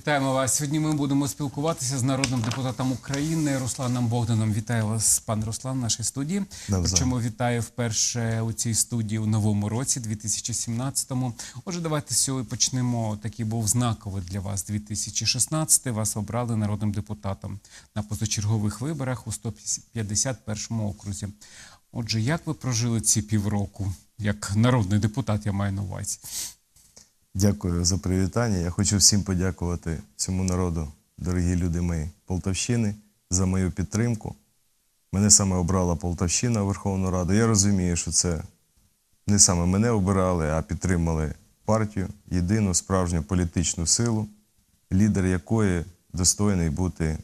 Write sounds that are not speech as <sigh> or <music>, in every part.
Вітаємо вас. Сьогодні ми будемо спілкуватися з народним депутатом України Русланом Богданом. Вітаю вас, пане Руслан, в нашій студії. Навзаєм. Причому вітаю вперше у цій студії у новому році, 2017-му. Отже, давайте сьогодні почнемо. Такий був знаковий для вас 2016. Вас обрали народним депутатом на позачергових виборах у 151 окрузі. Отже, як ви прожили ці півроку? Як народний депутат, я маю на увазі. Дякую за привітання. Я хочу всім подякувати всьому народу, дорогі люди мої Полтавщини, за мою підтримку. Мене саме обрала Полтавщина Верховну Раду. Я розумію, що це не саме мене обирали, а підтримали партію, єдину справжню політичну силу, лідер якої достойний бути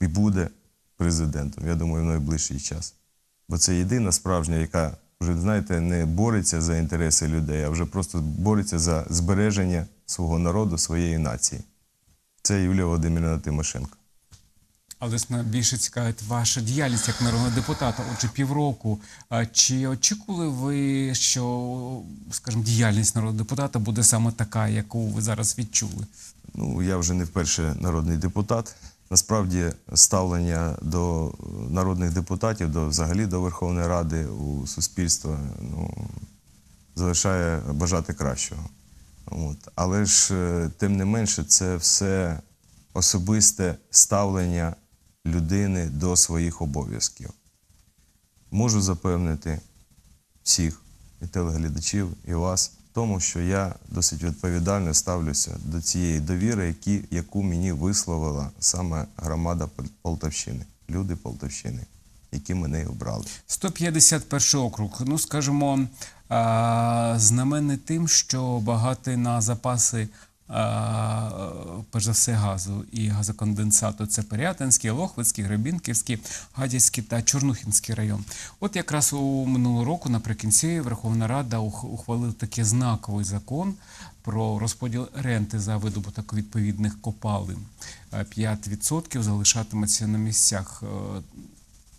і буде президентом. Я думаю, в найближчий час. Бо це єдина справжня, яка вже, знаєте, не бореться за інтереси людей, а вже просто бореться за збереження свого народу, своєї нації. Це Юлія Володимирівна Тимошенко. Але ж більше цікавить ваша діяльність як народного депутата. Отже, півроку. Чи очікували ви, що, скажімо, діяльність народного депутата буде саме така, яку ви зараз відчули? Ну, я вже не вперше народний депутат. Насправді, ставлення до народних депутатів, до взагалі до Верховної Ради у суспільство ну, залишає бажати кращого. От. Але ж, е, тим не менше, це все особисте ставлення людини до своїх обов'язків. Можу запевнити всіх і телеглядачів, і вас тому, що я досить відповідально ставлюся до цієї довіри, які, яку мені висловила саме громада Пол- Полтавщини, люди Полтавщини, які мене обрали. 151 округ. Ну, скажімо, знаменний тим, що багатий на запаси. Перш за все, газу і газоконденсату це Пирятинський, Лохвицький, Гребінківський, Гадяцький та Чорнухінський район. От якраз у минулого року, наприкінці, Верховна Рада ух- ухвалила такий знаковий закон про розподіл ренти за видобуток відповідних копалин. Е, 5% залишатиметься на місцях.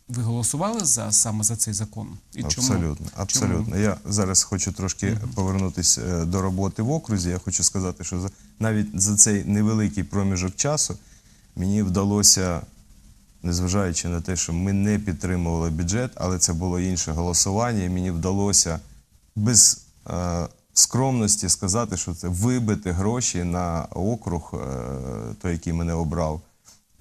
Ви голосували за саме за цей закон? І Абсолютно, абсолютно. Я зараз хочу трошки повернутися е, до роботи в окрузі. Я хочу сказати, що за, навіть за цей невеликий проміжок часу мені вдалося, незважаючи на те, що ми не підтримували бюджет, але це було інше голосування, і мені вдалося без е, скромності сказати, що це вибити гроші на округ, е, той, який мене обрав,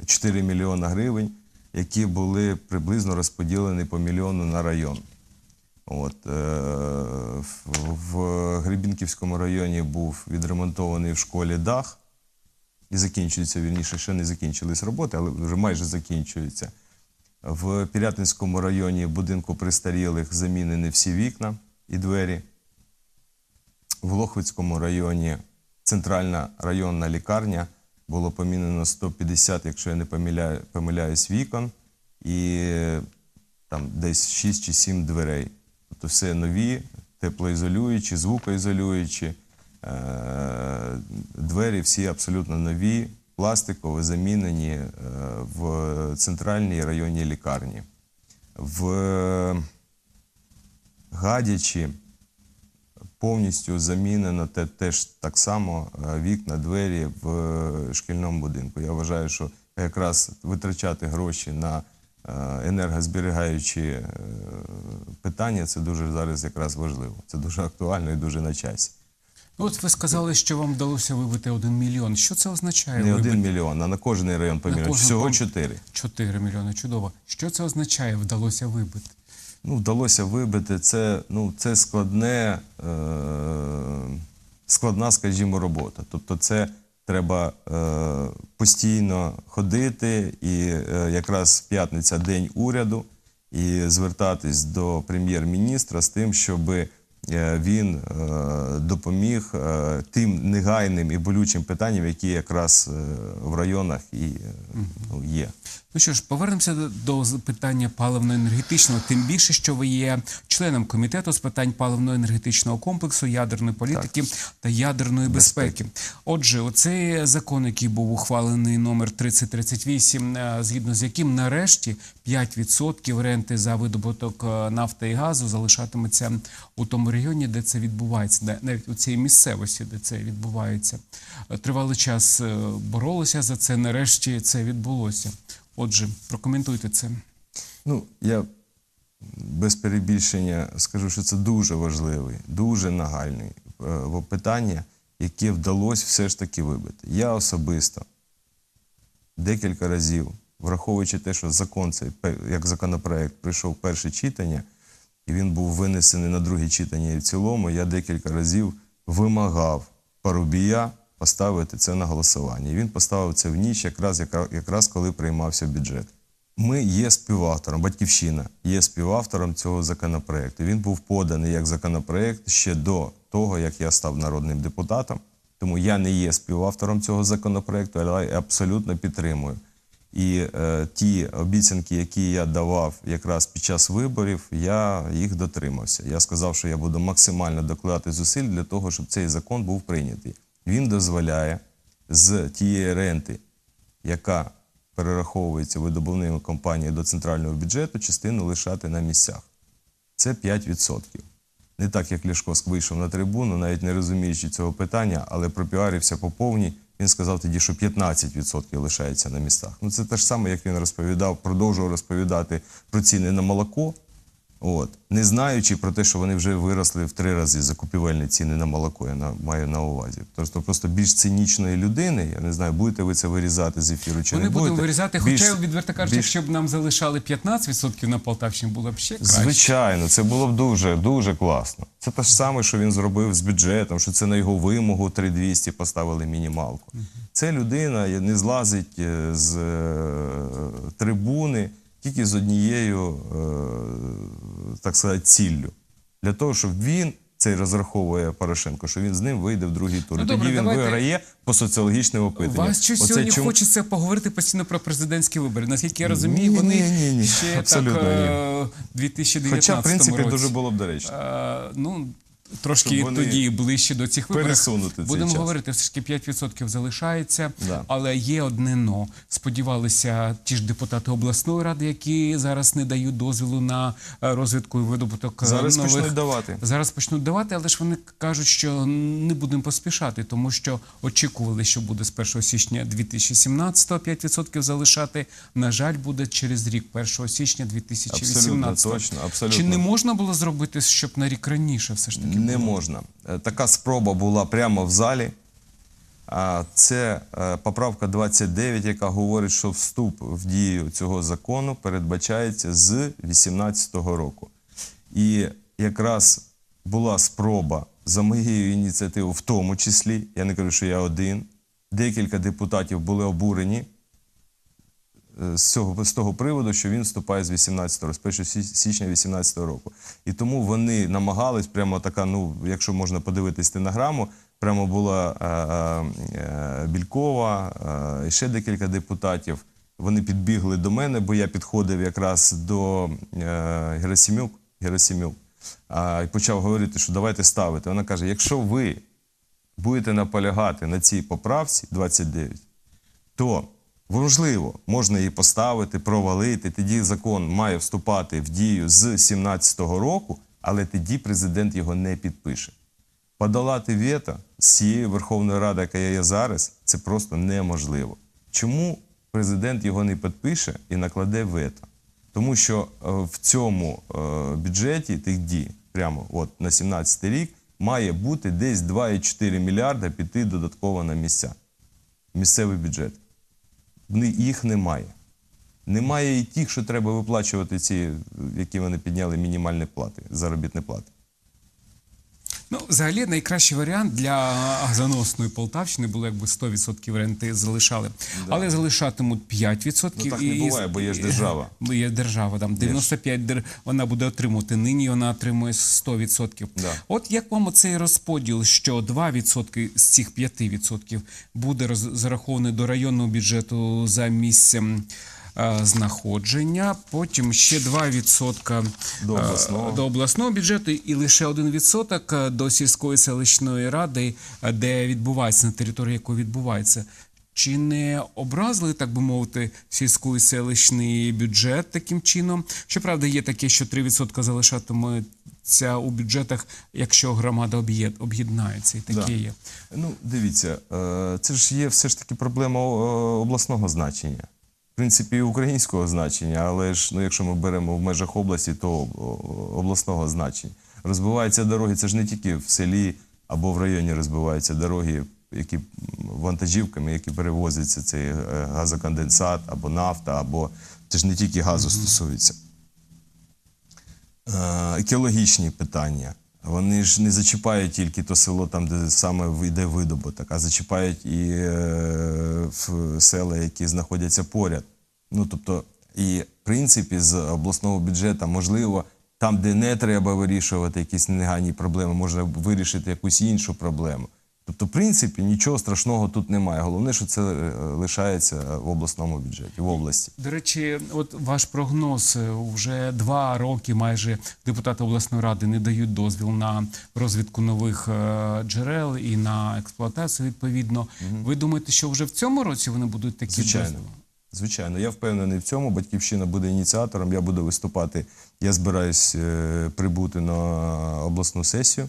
4 мільйона гривень, які були приблизно розподілені по мільйону на район. От, е, в, в Гребінківському районі був відремонтований в школі дах і закінчується, вірніше, ще не закінчились роботи, але вже майже закінчуються. В Пірятинському районі будинку престарілих замінені всі вікна і двері. В Лохвицькому районі центральна районна лікарня було помінено 150, якщо я не помиляю, помиляюсь, вікон, і е, там десь 6 чи 7 дверей. Тобто все нові, теплоізолюючі, звукоізолюючі. Е, Двері всі абсолютно нові, пластикові, замінені е, в центральній районній лікарні. В Гадячі повністю замінено те, теж так само е, вікна, двері в е, шкільному будинку. Я вважаю, що якраз витрачати гроші на е, енергозберігаючі питання це дуже зараз якраз важливо. Це дуже актуально і дуже на часі. Ну, От ви сказали, що вам вдалося вибити один мільйон. Що це означає? Не вибити один мільйон, а на кожний район поміряють. кожен Всього пом- чотири. 4 мільйони. Чудово. Що це означає? Вдалося вибити? Ну, вдалося вибити. Це, ну, це складне, е, складна, скажімо, робота. Тобто, це треба е, постійно ходити, і е, якраз п'ятниця день уряду, і звертатись до прем'єр-міністра з тим, щоб він е, допоміг е, тим негайним і болючим питанням, які якраз е, в районах і е, ну, є. Ну що ж, повернемося до, питання паливно-енергетичного. Тим більше, що ви є членом комітету з питань паливно-енергетичного комплексу, ядерної політики та ядерної безпеки. Отже, оцей закон, який був ухвалений номер 3038, е, згідно з яким нарешті 5% ренти за видобуток е, нафти і газу залишатиметься у тому регіоні, де це відбувається, навіть у цій місцевості, де це відбувається. Тривалий час е, боролися за це. Нарешті це відбулося. Отже, прокоментуйте це. Ну, я без перебільшення скажу, що це дуже важливий, дуже нагальний е, питання, яке вдалося все ж таки вибити. Я особисто декілька разів, враховуючи те, що закон цей як законопроект прийшов перше читання, і він був винесений на друге читання і в цілому, я декілька разів вимагав Парубія поставити це на голосування. І він поставив це в ніч, якраз, якраз коли приймався бюджет. Ми є співавтором, батьківщина є співавтором цього законопроекту. Він був поданий як законопроект ще до того, як я став народним депутатом. Тому я не є співавтором цього законопроекту, але я абсолютно підтримую. І е, ті обіцянки, які я давав якраз під час виборів, я їх дотримався. Я сказав, що я буду максимально докладати зусиль для того, щоб цей закон був прийнятий. Він дозволяє з тієї ренти, яка перераховується видобувними компаніями до центрального бюджету, частину лишати на місцях. Це 5%. Не так, як Ляшко вийшов на трибуну, навіть не розуміючи цього питання, але пропіарився по повній. Він сказав тоді, що 15% лишається на містах. Ну це те ж саме, як він розповідав, продовжував розповідати про ціни на молоко. От, не знаючи про те, що вони вже виросли в три рази закупівельні ціни на молоко, я на, маю на увазі. Тобто просто більш цинічної людини, я не знаю, будете ви це вирізати з ефіру чи Ми не будемо вирізати, більш- хоча, відверто кажучи, більш- якщо б нам залишали 15% на Полтавщині, було б ще краще. Звичайно, це було б дуже, дуже класно. Це те ж саме, що він зробив з бюджетом, що це на його вимогу 3200 поставили мінімалку. Це людина не злазить е, з е, трибуни тільки з однією, е, так сказати, ціллю. Для того, щоб він. Цей розраховує Порошенко, що він з ним вийде в другий тур. Ну, добре, Тоді він давайте- виграє по соціологічним опитанням. вас щось Оце сьогодні чому- хочеться поговорити постійно про президентські вибори. Наскільки я розумію, Ні, вони ні, ні, ні. ще Абсолютно так ні. е, 2019 Хоча, в принципі, році. дуже було б доречно. Е, ну, трошки тоді ближче до цих виборів. пересунути цей Будемо час. говорити, все ж таки 5% залишається, Да. але є одне но. Сподівалися ті ж депутати обласної ради, які зараз не дають дозволу на е, розвідку і видобуток е, Зараз нових. почнуть давати. Зараз почнуть давати, але ж вони кажуть, що не будемо поспішати, тому що очікували, що буде з 1 січня 2017 5% залишати. На жаль, буде через рік, 1 січня 2018. Абсолютно точно, абсолютно. Чи не можна було зробити, щоб на рік раніше все ж таки? Не можна. Е, Така спроба була прямо в залі. А Це е, поправка 29, яка говорить, що вступ в дію цього закону передбачається з 2018 року. І якраз була спроба за моєю ініціативою, в тому числі, я не кажу, що я один, декілька депутатів були обурені з цього з того приводу, що він вступає з 18 року, з 1 січня 18 року. І тому вони намагались прямо така, ну, якщо можна подивитись стенограму, прямо була е, е, е, Бількова, е, і ще декілька депутатів. Вони підбігли до мене, бо я підходив якраз до е, Герасимюк, Герасимюк а, і почав говорити, що давайте ставити. Вона каже: якщо ви будете наполягати на цій поправці 29, то можливо можна її поставити, провалити. Тоді закон має вступати в дію з 2017 року, але тоді президент його не підпише. Подолати вето з цією Верховною Радою, яка є зараз, це просто неможливо. Чому президент його не підпише і накладе вето? Тому що е, в цьому е, бюджеті тих дій, прямо от на 17 рік, має бути десь 2,4 мільярда піти додатково на місця. Місцевий бюджет. Їх немає. Немає і тих, що треба виплачувати ці, які вони підняли мінімальні плати, заробітні плати. Ну, взагалі, найкращий варіант для газоносної Полтавщини було, якби 100% ренти залишали. Але залишатимуть 5%. Ну, так не буває, бо є ж держава. Бо <laughs> є держава, там 95 дер... вона буде отримувати. Нині вона отримує 100%. Да. От як вам оцей розподіл, що 2% з цих 5% буде зарахований до районного бюджету за місцем знаходження, потім ще 2% До е, обласного. до обласного бюджету і лише 1% до сільської селищної ради, е, де відбувається на території якої відбувається. Чи не образили, так би мовити, сільський селищний бюджет таким чином? Щоправда, є таке, що 3% залишатимуться у бюджетах, якщо громада об'єднається, і таке Да. є. Ну, дивіться, е, це ж є все ж таки проблема е, обласного значення. В принципі, і українського значення, але ж ну, якщо ми беремо в межах області, то обласного значення. Розбиваються дороги, це ж не тільки в селі або в районі розбиваються дороги, які вантажівками, які перевозяться цей е, газоконденсат або нафта, або це ж не тільки газу стосується. Е, екологічні питання. Вони ж не зачіпають тільки то село, там, де саме йде видобуток, а зачіпають і е, села, які знаходяться поряд. Ну, тобто, і в принципі, з обласного бюджету, можливо, там, де не треба вирішувати якісь негайні проблеми, можна вирішити якусь іншу проблему. Тобто, в принципі, нічого страшного тут немає. Головне, що це е, лишається в обласному бюджеті, в області. До речі, от ваш прогноз е, вже два роки майже депутати обласної ради не дають дозвіл на розвідку нових е, джерел і на експлуатацію. Відповідно, ви думаєте, що вже в цьому році вони будуть такі Звичайно. дозволи? Звичайно, я впевнений в цьому. Батьківщина буде ініціатором. Я буду виступати. Я збираюсь прибути на обласну сесію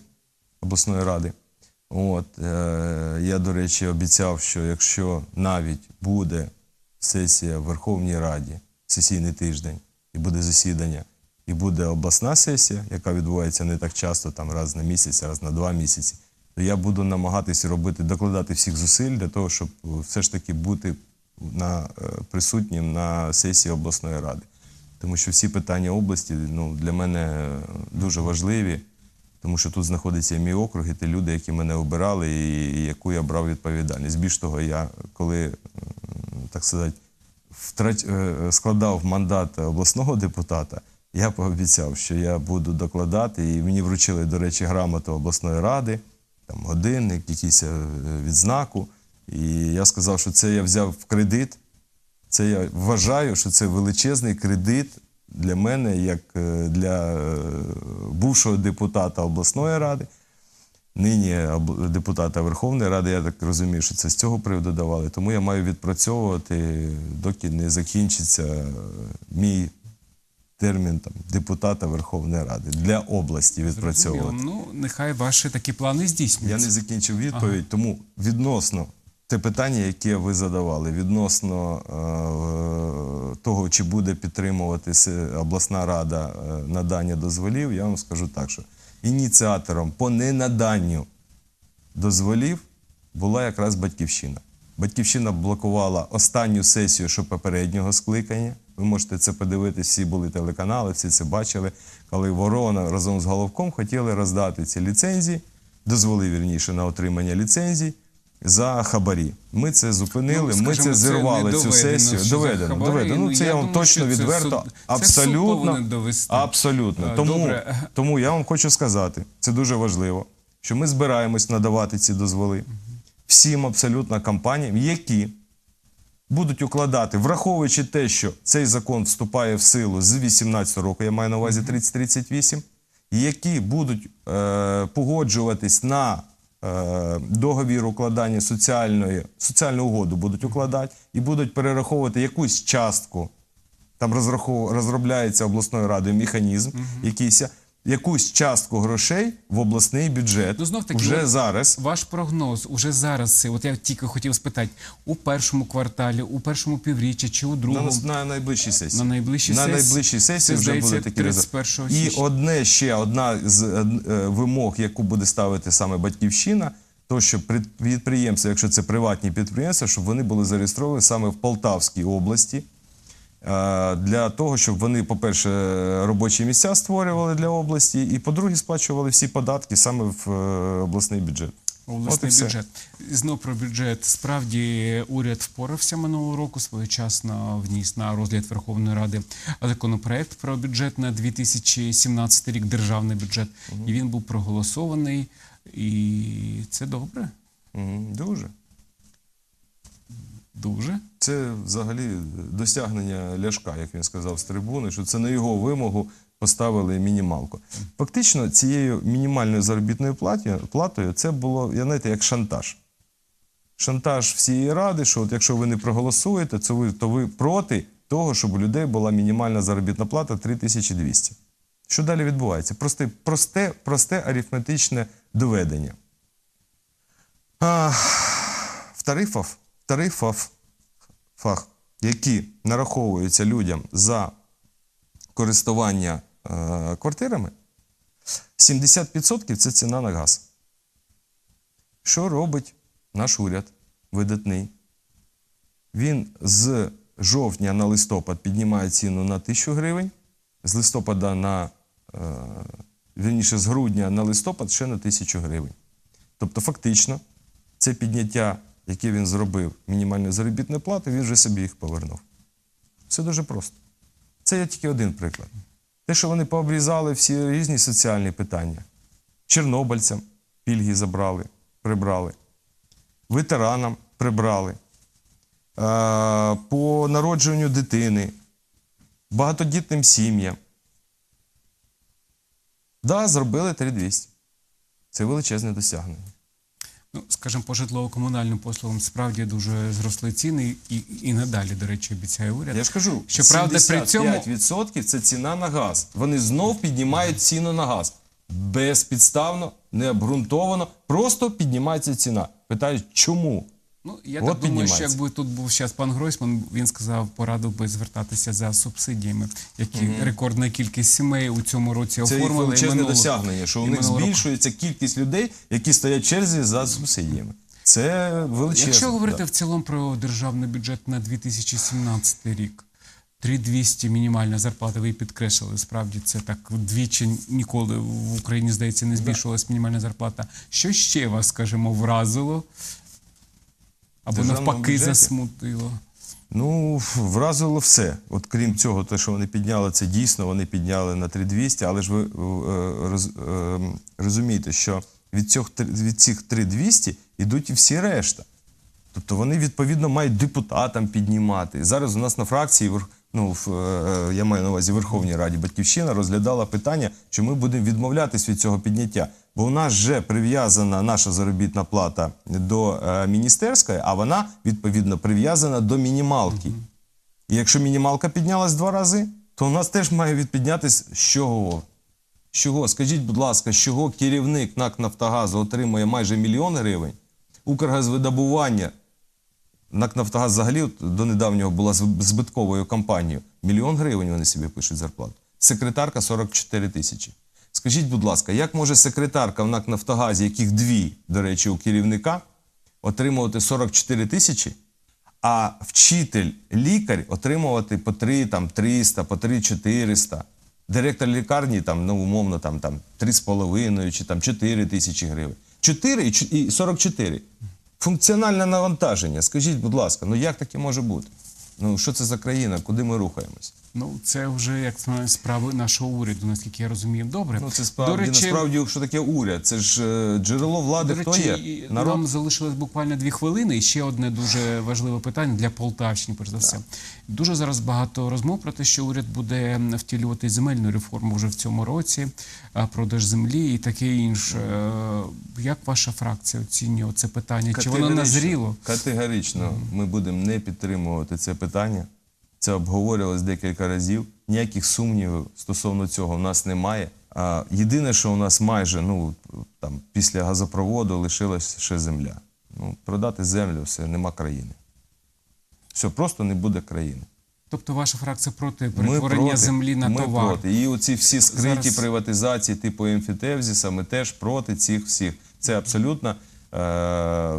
обласної ради. От е, я, до речі, обіцяв, що якщо навіть буде сесія в Верховній Раді, сесійний тиждень, і буде засідання, і буде обласна сесія, яка відбувається не так часто, там раз на місяць, раз на два місяці, то я буду намагатися робити, докладати всіх зусиль для того, щоб все ж таки бути на, е, присутнім на сесії обласної ради. Тому що всі питання області ну, для мене е, дуже важливі, тому що тут знаходиться мій округ, і ті люди, які мене обирали, і, яку я брав відповідальність. Більш того, я коли, так сказати, втрач, е, складав мандат обласного депутата, я пообіцяв, що я буду докладати, і мені вручили, до речі, грамоту обласної ради, там годинник, якийсь е, відзнаку. І я сказав, що це я взяв в кредит. Це я вважаю, що це величезний кредит для мене, як е, для е, бувшого депутата обласної ради, нині депутата Верховної Ради. Я так розумію, що це з цього приводу давали. Тому я маю відпрацьовувати, доки не закінчиться е, мій термін там, депутата Верховної Ради для області відпрацьовувати. Ну, нехай ваші такі плани Я не закінчив відповідь, тому відносно те питання, яке ви задавали, відносно е, того, чи буде підтримуватися обласна рада е, надання дозволів, я вам скажу так, що ініціатором по ненаданню дозволів була якраз батьківщина. Батьківщина блокувала останню сесію, що попереднього скликання. Ви можете це подивитися, всі були телеканали, всі це бачили, коли Ворона разом з Головком хотіли роздати ці ліцензії, дозволи вірніше на отримання ліцензій за хабарі. Ми це зупинили, Ну, ми це це зірвали цю сесію. Доведено, хабарі. доведено. Ну, Ну, це я я вам думаю, точно це відверто, суд- це абсолютно, довести. абсолютно. Е, Тому, добре. тому я вам хочу сказати, це дуже важливо, що ми збираємось надавати ці дозволи всім абсолютно компаніям, які будуть укладати, враховуючи те, що цей закон вступає в силу з 18 року, я маю на увазі 3038, які будуть е, погоджуватись на договір укладання соціальної, соціальну угоду будуть укладати і будуть перераховувати якусь частку. Там розробляється обласною радою механізм, якийсь, якусь частку грошей в обласний бюджет Ну, знов-таки, вже от зараз. Ваш прогноз уже зараз. От я тільки хотів спитати, у першому кварталі, у першому півріччі чи у другому? нас- на найближчій сесії. На найближчій на сесії? найближчій сесії вже буде такі 31 І одне ще одна з е, е, вимог, яку буде ставити саме батьківщина, то що підприємства, якщо це приватні підприємства, щоб вони були зареєстровані саме в Полтавській області. Е, Для того, щоб вони, по-перше, робочі місця створювали для області, і по-друге, сплачували всі податки саме в е, обласний бюджет. Все. бюджет. Знов про бюджет. Справді уряд впорався минулого року, своєчасно вніс на розгляд Верховної Ради законопроект про бюджет на 2017 рік, державний бюджет. І він був проголосований. І це добре. Мгм, Дуже. Дуже. Це взагалі досягнення ляшка, як він сказав з трибуни, що це на його вимогу поставили мінімалку. Фактично, цією мінімальною заробітною платою це було, я знаєте, як шантаж. Шантаж всієї ради, що от якщо ви не проголосуєте, то ви, то ви проти того, щоб у людей була мінімальна заробітна плата 3200. Що далі відбувається? Просте, просте, просте арифметичне доведення. А, в тарифах, тарифах, які нараховуються людям за користування е, квартирами, 70% це ціна на газ. Що робить наш уряд видатний? Він з жовтня на листопад піднімає ціну на 1000 гривень, з листопада на е, вірніше, з грудня на листопад ще на 1000 гривень. Тобто, фактично, це підняття, яке він зробив мінімальної заробітної плати, він вже собі їх повернув. Все дуже просто. Це є тільки один приклад. Те, що вони пообрізали всі різні соціальні питання. Чорнобильцям пільги забрали, прибрали, ветеранам прибрали, е, по народженню дитини, багатодітним сім'ям. Да, зробили 3200. Це величезне досягнення. Ну, скажімо, по житлово-комунальним послугам справді дуже зросли ціни, і, і надалі, до речі, обіцяє уряд. Я ж кажу, Щоправда, при цьому 75% це ціна на газ. Вони знов піднімають ціну на газ. Безпідставно, необґрунтовано, просто піднімається ціна. Питають, чому? Ну, я От так думаю, що якби тут був зараз пан Гройсман, він сказав, порадив би звертатися за субсидіями, які рекордна кількість сімей у цьому році Це їх оформили. і величезне минулого- досягнення, що у і них минулого року. збільшується кількість людей, які стоять в черзі за субсидіями. Це величезне. Якщо говорити да. в цілому про державний бюджет на 2017 рік, 3200 мінімальна зарплата, ви підкреслили, справді це так вдвічі ніколи в Україні, здається, не збільшувалась мінімальна зарплата. Що ще вас, скажімо, вразило або Державному навпаки бюджеті? засмутило? Ну, вразило все. От крім цього, те, що вони підняли, це дійсно вони підняли на 3200, але ж ви е, роз- е, розумієте, що від, цих, від цих 3200 йдуть і всі решта. Тобто вони відповідно мають депутатам піднімати. Зараз у нас на фракції, ну в, е, я маю на увазі Верховній Раді Батьківщина розглядала питання, що ми будемо відмовлятись від цього підняття. Бо у нас вже прив'язана наша заробітна плата до е, міністерської, а вона відповідно прив'язана до мінімалки. І якщо мінімалка піднялась два рази, то у нас теж має відпіднятись з чого? З чого? Скажіть, будь ласка, з чого керівник НАК Нафтогазу отримує майже мільйон гривень, Укргазвидобування, НАК Нафтогаз взагалі до недавнього була збитковою компанією. Мільйон гривень вони собі пишуть зарплату. Секретарка 44 тисячі. Скажіть, будь ласка, як може секретарка в НАК Нафтогазі, яких дві, до речі, у керівника, отримувати 44 тисячі, а вчитель, лікар отримувати по 3, там, 300, по 3 400. Директор лікарні, там, ну, умовно, там, там, 3,5 чи там, 4 тисячі гривень. 4 і 44. Функціональне навантаження. Скажіть, будь ласка, ну як таке може бути? Ну, що це за країна? Куди ми рухаємось? Ну, це вже як справи нашого уряду, наскільки я розумію. Добре. Ну, це справді, До речі, насправді, що таке уряд? Це ж е, джерело влади, До хто є? Народ? нам залишилось буквально дві хвилини. І ще одне дуже важливе питання для Полтавщини, перш за все. Дуже зараз багато розмов про те, що уряд буде втілювати земельну реформу вже в цьому році, продаж землі і таке інше. Е, Як ваша фракція оцінює це питання? Чи воно назріло? Категорично ми будемо не підтримувати це питання. Це обговорювалось декілька разів. Ніяких сумнівів стосовно цього в нас немає. А єдине, що у нас майже ну там після газопроводу лишилась ще земля. Ну, продати землю, все, нема країни. Все, просто не буде країни. Тобто ваша фракція проти Ми перетворення проти, землі на ми товар? проти. І оці всі скриті Зараз- приватизації типу емфітевзіса, ми теж проти цих всіх. Це абсолютно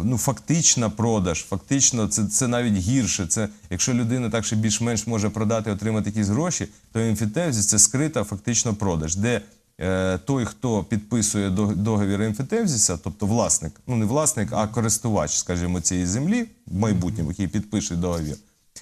ну, фактична продаж. Фактично, це, це навіть гірше. Це, якщо людина так ще більш-менш може продати, отримати якісь гроші, то емфітевзіс це скрита фактично продаж, де е, той, хто підписує договір емфітевзіса, тобто власник, ну не власник, а користувач, скажімо, цієї землі в майбутньому, який підпише договір,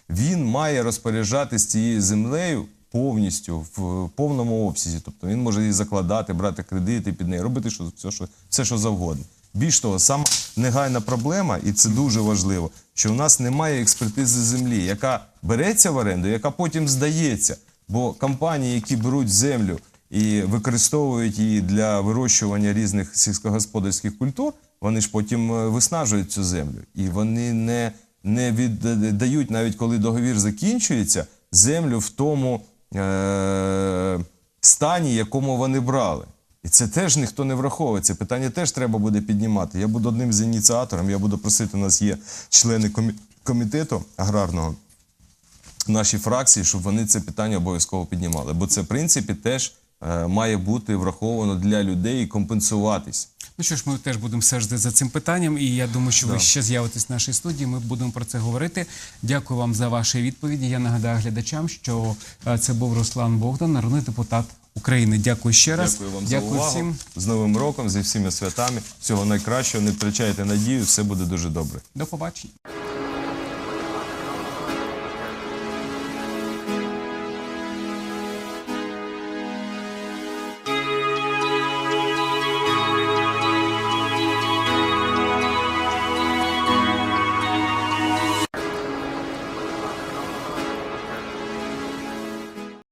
він має розпоряджатись цією землею повністю в повному обсязі. Тобто він може її закладати, брати кредити під неї, робити що, все, що, все, що завгодно. Більш того, сама негайна проблема, і це дуже важливо, що у нас немає експертизи землі, яка береться в оренду, яка потім здається. Бо компанії, які беруть землю і використовують її для вирощування різних сільськогосподарських культур, вони ж потім е, виснажують цю землю. І вони не, не віддають, навіть коли договір закінчується, землю в тому е- стані, якому вони брали. І це теж ніхто не враховує. Це питання теж треба буде піднімати. Я буду одним з ініціаторів. Я буду просити, у нас є члени комітету аграрного нашій фракції, щоб вони це питання обов'язково піднімали. Бо це, в принципі, теж е, має бути враховано для людей і компенсуватись. Ну що ж, ми теж будемо стежити за цим питанням, і я думаю, що ви ще з'явитесь в нашій студії. Ми будемо про це говорити. Дякую вам за ваші відповіді. Я нагадаю глядачам, що е, це був Руслан Богдан, народний депутат України. Дякую ще раз. Дякую вам Дякую за увагу. всім. З Новим роком, зі всіми святами. Всього найкращого. Не втрачайте надію, все буде дуже добре. До побачення.